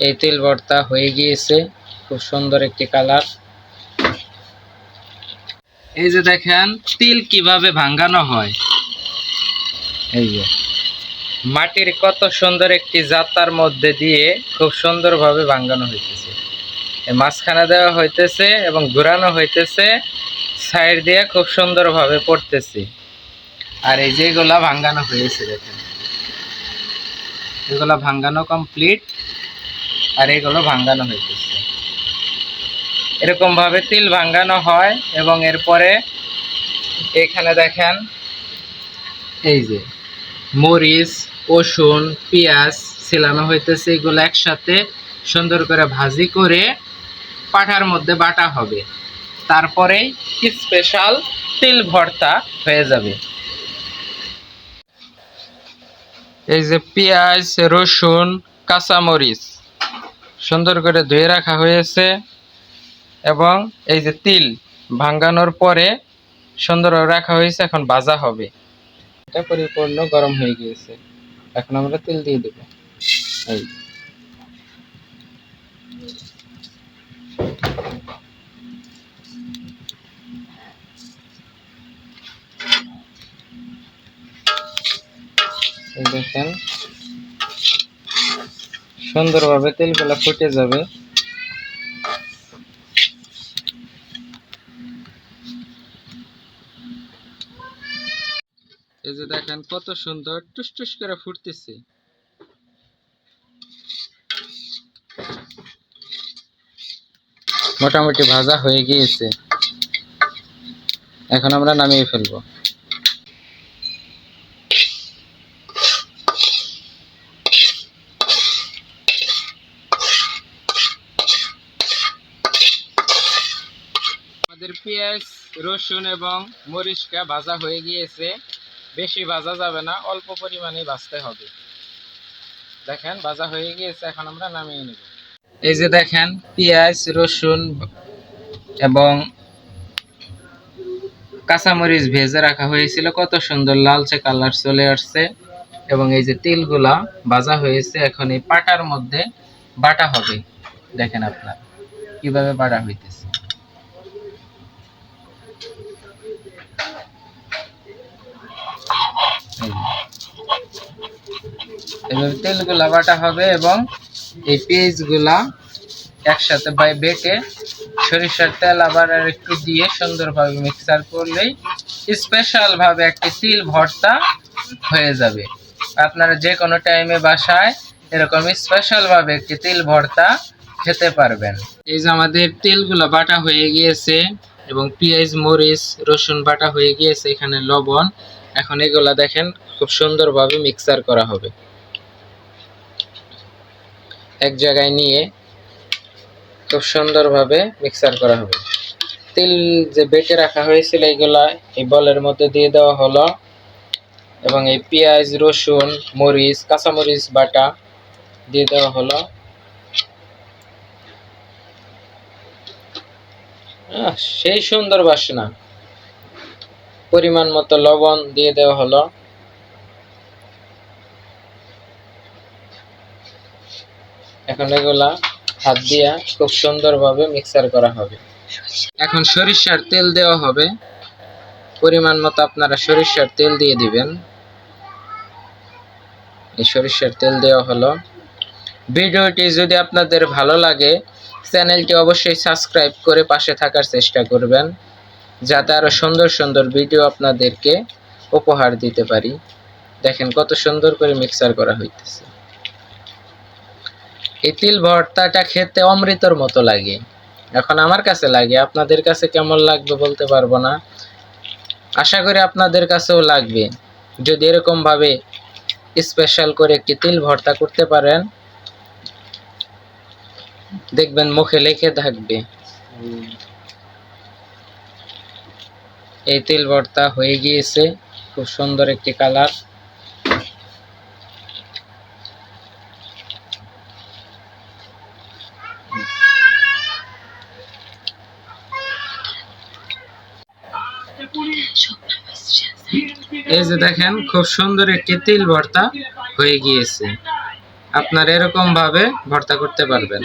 এই তেল ভর্তা হয়ে গিয়েছে। খুব সুন্দর একটি কালার। এই যে দেখেন তিল কীভাবে ভাঙ্গানো হয়। এই যে। মাটির কত সুন্দর একটি জাতার মধ্যে দিয়ে খুব সুন্দরভাবে ভাঙ্গানো হইতেছে। এই মাঝখানে দেওয়া হইতেছে এবং ঘোরানো হইতেছে সাইড দিয়ে খুব সুন্দরভাবে পড়তেছে। আর এই যেগুলা ভাঙ্গানো হয়েছে দেখেন। এগুলা ভাঙ্গানো কমপ্লিট আর এগুলো ভাঙ্গানো হইতেছে এরকমভাবে তিল ভাঙ্গানো হয় এবং এরপরে এখানে দেখেন এই যে মরিচ, রসুন, পেঁয়াজ ছিলানো হইতেছে, এগুলো একসাথে সুন্দর করে ভাজি করে পাঠার মধ্যে বাটা হবে। তারপরেই স্পেশাল তিল ভর্তা হয়ে যাবে। এই যে পেঁয়াজ, রসুন, কাঁচামরিচ। সুন্দর করে ধুয়ে রাখা হয়েছে এবং এই যে তিল ভাঙ্গানোর পরে সুন্দর রাখা হয়েছে, এখন ভাজা হবে। এটা পরিপূর্ণ গরম হয়ে গিয়েছে। এখন আমরা তেল দিয়ে দেব। এই দেখেন সুন্দরভাবে তেলগুলা ফুটে যাবে। এই যে দেখেন কত সুন্দর টুস টুস করে ফুটতেছে। মোটামুটি ভাজা হয়ে গিয়েছে। এখন আমরা নামিয়ে ফেলব। আমাদের পেঁয়াজ, রসুন এবং মরিচটা ভাজা হয়ে গিয়েছে। বেশি ভাজা যাবে না, অল্প পরিমাণে ভাজতে হবে। দেখেন, ভাজা হয়ে গিয়েছে, এখন আমরা নামিয়ে নেব। এই যে দেখেন, পেঁয়াজ, রসুন এবং কাঁচামরিচ ভেজে রাখা হয়েছিল। কত সুন্দর লালচে কালার চলে আসছে এবং এই যে তিলগুলা ভাজা হয়েছে, এখন এই পাটার মধ্যে বাটা হবে। দেখেন আপনার, কীভাবে বাটা হইতেছে এই যে। এভাবে তেলগুলা বাটা হবে এবং এই পেঁয়াজগুলা একসাথে বাই বেটে সরিষার তেল আবার আর একটু দিয়ে সুন্দরভাবে মিক্সার করলেই স্পেশাল ভাবে একটি তিল ভর্তা হয়ে যাবে। আপনারা যে কোনো টাইমে বাসায় এরকম স্পেশাল ভাবে একটি তিল ভর্তা খেতে পারবেন। এই যে আমাদের তেলগুলো বাটা হয়ে গিয়েছে এবং পেঁয়াজ, মরিচ, রসুন বাটা হয়ে গিয়েছে, এখানে লবণ। এখন এগুলা দেখেন, খুব সুন্দরভাবে মিক্সার করা হবে। এক জায়গায় নিয়ে খুব সুন্দরভাবে মিক্সার করা হবে। তিল যে বেটে রাখা হয়েছিল এগুলা এই বলের মধ্যে দিয়ে দেওয়া হলো এবং এই পেঁয়াজ, রসুন, মরিচ, কাঁচামরিচ, বাটা দিয়ে দেওয়া হলো। সেই সুন্দর বাসনা। পরিমাণ মতো লবণ দিয়ে দেওয়া হলো। এখন এগুলা হাত দিয়া খুব সুন্দরভাবে মিক্সার করা হবে। এখন সরিষার তেল দেওয়া হবে। পরিমাণ মতো আপনারা সরিষার তেল দিয়ে দিবেন। এই সরিষার তেল দেওয়া হলো। ভিডিওটি যদি আপনাদের ভালো লাগে, চ্যানেলটি অবশ্যই সাবস্ক্রাইব করে পাশে থাকার চেষ্টা করবেন, যাতে আরও সুন্দর সুন্দর ভিডিও আপনাদেরকে উপহার দিতে পারি। দেখেন কত সুন্দর করে মিক্সার করা হইতেছে। এই তিল ভর্তাটা খেতে অমৃতর মতো লাগে। এখন আমার কাছে লাগে, আপনাদের কাছে কেমন লাগবে বলতে পারব না। আশা করি আপনাদের কাছেও লাগবে। যদি এরকম ভাবে স্পেশাল করে একটি তিল ভর্তা করতে পারেন, দেখবেন মুখে লেখে থাকবে। এই তিল ভর্তা হয়ে গিয়েছে, খুব সুন্দর একটি কালার এই যে দেখেন, খুব সুন্দর একটি তিল ভর্তা হয়ে গিয়েছে। আপনার এরকম ভাবে ভর্তা করতে পারবেন।